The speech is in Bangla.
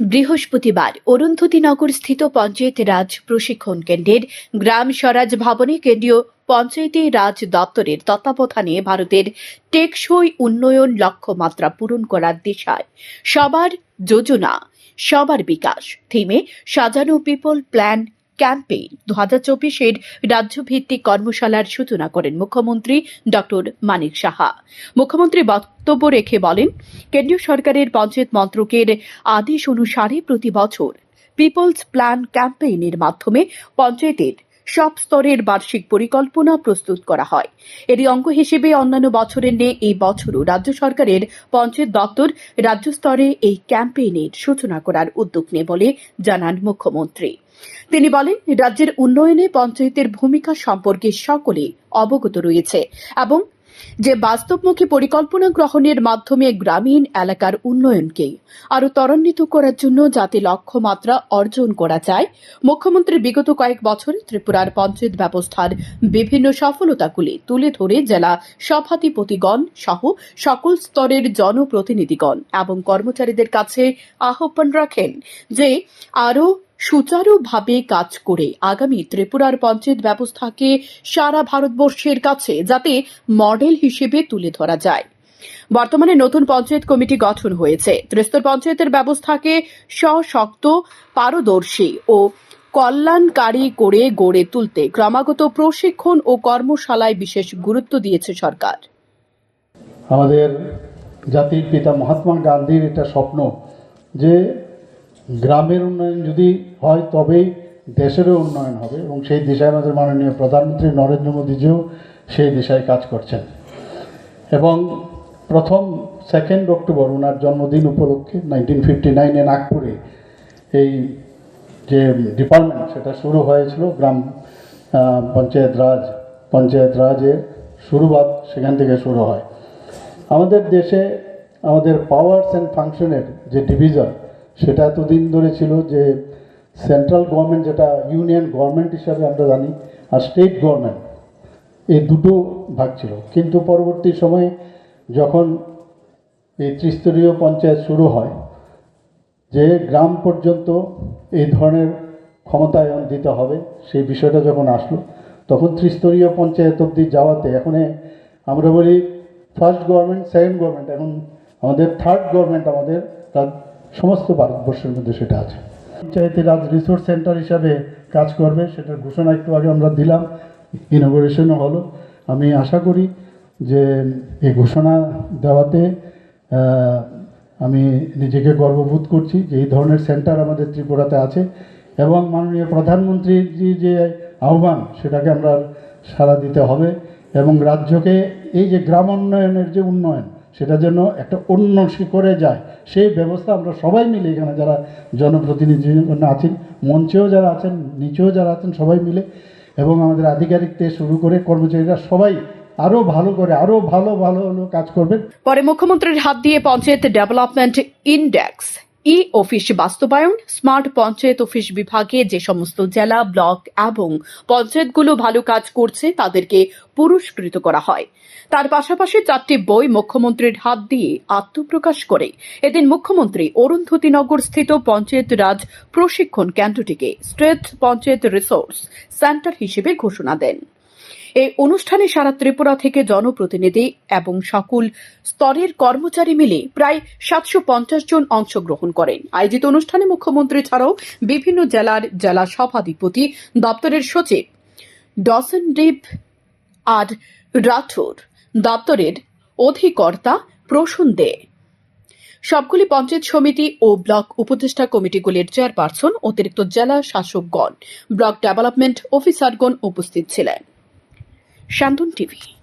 বৃহস্পতিবার অরুন্ধতীনগর স্থিত পঞ্চায়েত রাজ প্রশিক্ষণ কেন্দ্রের গ্রাম স্বরাজ ভবনে কেন্দ্রীয় পঞ্চায়েতি রাজ দপ্তরের তত্ত্বাবধানে ভারতের টেকসই উন্নয়ন লক্ষ্যমাত্রা পূরণ করার দিশায় সবার যোজনা, সবার বিকাশ। থিমে সাজানো পিপল প্ল্যান ক্যাম্পেইন। দু হাজার চব্বিশের রাজ্যভিত্তিক কর্মশালার সূচনা করেন মুখ্যমন্ত্রী ডক্টর মানিক সাহা। মুখ্যমন্ত্রী বক্তব্য রেখে বলেন, কেন্দ্রীয় সরকারের পঞ্চায়েত মন্ত্রকের আদেশ অনুসারে প্রতি বছর পিপলস প্ল্যান ক্যাম্পেইনের মাধ্যমে পঞ্চায়েতের সব স্তরের বার্ষিক পরিকল্পনা প্রস্তুত করা হয়। এরই অঙ্গ হিসেবে অন্যান্য বছরের ন্যায় এই বছরও রাজ্য সরকারের পঞ্চায়েত দপ্তর রাজ্য স্তরে এই ক্যাম্পেইনের সূচনা করার উদ্যোগ নেয় বলে জানান মুখ্যমন্ত্রী। তিনি বলেন, রাজ্যের উন্নয়নে পঞ্চায়েতের ভূমিকা সম্পর্কে সকলে অবগত রয়েছে এবং যে বাস্তবমুখী পরিকল্পনা গ্রহণের মাধ্যমে গ্রামীণ এলাকার উন্নয়নকে আরও ত্বরান্বিত করার জন্য যাতে লক্ষ্যমাত্রা অর্জন করা যায় মুখ্যমন্ত্রী বিগত কয়েক বছরে ত্রিপুরার পঞ্চায়েত ব্যবস্থার বিভিন্ন সফলতাগুলি তুলে ধরে জেলা সভাধিপতিগণ সহ সকল স্তরের জনপ্রতিনিধিগণ এবং কর্মচারীদের কাছে আহ্বান রাখেন যে আরও সুচারুভাবে কাজ করে আগামী ত্রিপুরার পঞ্চায়েত ব্যবস্থাকে সারা ভারতবর্ষের কাছে যাতে মডেল হিসেবে তুলে ধরা যায়। বর্তমানে নতুন পঞ্চায়েত কমিটি গঠন হয়েছে। ত্রিস্তর পঞ্চায়েতের ব্যবস্থাকে সশক্ত, পারদর্শী ও কল্যাণকারী করে গড়ে তুলতে ক্রমাগত প্রশিক্ষণ ও কর্মশালায় বিশেষ গুরুত্ব দিয়েছে সরকার। আমাদের জাতির পিতা মহাত্মা গান্ধীর এটা স্বপ্ন যে গ্রামের উন্নয়ন যদি হয়, তবেই দেশেরও উন্নয়ন হবে এবং সেই দিশায় আমাদের মাননীয় প্রধানমন্ত্রী নরেন্দ্র মোদীজিও সেই দিশায় কাজ করছেন। এবং প্রথম সেকেন্ড অক্টোবর ওনার জন্মদিন উপলক্ষে নাইনটিন ফিফটি নাইনে নাগপুরে এই যে ডিপার্টমেন্ট সেটা শুরু হয়েছিল, গ্রাম পঞ্চায়েত রাজ, পঞ্চায়েত রাজের শুরুবাত সেখান থেকে শুরু হয়। আমাদের দেশে আমাদের পাওয়ার্স অ্যান্ড ফাংশনের যে ডিভিশন সেটা এতদিন ধরে ছিল যে সেন্ট্রাল গভর্নমেন্ট যেটা ইউনিয়ন গভর্নমেন্ট হিসাবে আমরা জানি আর স্টেট গভর্নমেন্ট এই দুটো ভাগ ছিল। কিন্তু পরবর্তী সময়ে যখন এই ত্রিস্তরীয় পঞ্চায়েত শুরু হয়, যে গ্রাম পর্যন্ত এই ধরনের ক্ষমতায়ন দিতে হবে, সেই বিষয়টা যখন আসলো, তখন ত্রিস্তরীয় পঞ্চায়েত অবধি যাওয়াতে এখন আমরা বলি ফার্স্ট গভর্নমেন্ট সেকেন্ড গভর্নমেন্ট এখন আমাদের থার্ড গভর্নমেন্ট আমাদের সমস্ত ভারতবর্ষের মধ্যে সেটা আছে। পঞ্চায়েতে রাজ রিসোর্স সেন্টার হিসাবে কাজ করবে, সেটার ঘোষণা একটু আগে আমরা দিলাম ইনোগ্রেশনও হলো। আমি আশা করি যে এই ঘোষণা দেওয়াতে আমি নিজেকে গর্ববোধ করছি যে এই ধরনের সেন্টার আমাদের ত্রিপুরাতে আছে এবং মাননীয় প্রধানমন্ত্রীর যে যে আহ্বান, সেটাকে আমরা সাড়া দিতে হবে এবং রাজ্যকে এই যে গ্রাম উন্নয়নের যে উন্নয়ন সেটা যেন একটা অন্য করে যায়। সেই ব্যবস্থা আমরা সবাই মিলে এখানে যারা জনপ্রতিনিধি আছেন, মঞ্চেও যারা আছেন, নিচেও যারা আছেন, সবাই মিলে এবং আমাদের আধিকারিক থেকে শুরু করে কর্মচারীরা সবাই আরও ভালো করে ভালো ভালো ভালো কাজ করবেন। পরে মুখ্যমন্ত্রীর হাত দিয়ে panchayat development index e office বাস্তবায়ন, স্মার্ট পঞ্চায়েত অফিস বিভাগে যে সমস্ত জেলা, ব্লক এবং পঞ্চায়েতগুলো ভালো কাজ করছে, তাদেরকে পুরস্কৃত করা হয়। তার পাশাপাশি চারটি বই মুখ্যমন্ত্রীর হাত দিয়ে আত্মপ্রকাশ করে। এদিন মুখ্যমন্ত্রী অরুন্ধতিনগর স্থিত পঞ্চায়েত রাজ প্রশিক্ষণ কেন্দ্রটিকে স্ট্রেট পঞ্চায়েত রিসোর্স সেন্টার হিসেবে ঘোষণা দেন। এই অনুষ্ঠানে সারা ত্রিপুরা থেকে জনপ্রতিনিধি এবং সকল স্তরের কর্মচারী মিলে প্রায় সাতশো পঞ্চাশ জন অংশগ্রহণ করেন। আয়োজিত অনুষ্ঠানে মুখ্যমন্ত্রী ছাড়াও বিভিন্ন জেলার জেলা সভাধিপতি, দপ্তরের সচিব ডসন ডিপ আর রাঠোর দপ্তরের অধিকর্তা প্রসূন দে। সবগুলি পঞ্চায়েত সমিতি ও ব্লক উপদেষ্টা কমিটিগুলির চেয়ারপারসন অতিরিক্ত জেলা শাসকগণ। ব্লক ডেভেলপমেন্ট অফিসারগণ উপস্থিত ছিলেন। শান্তন টিভি।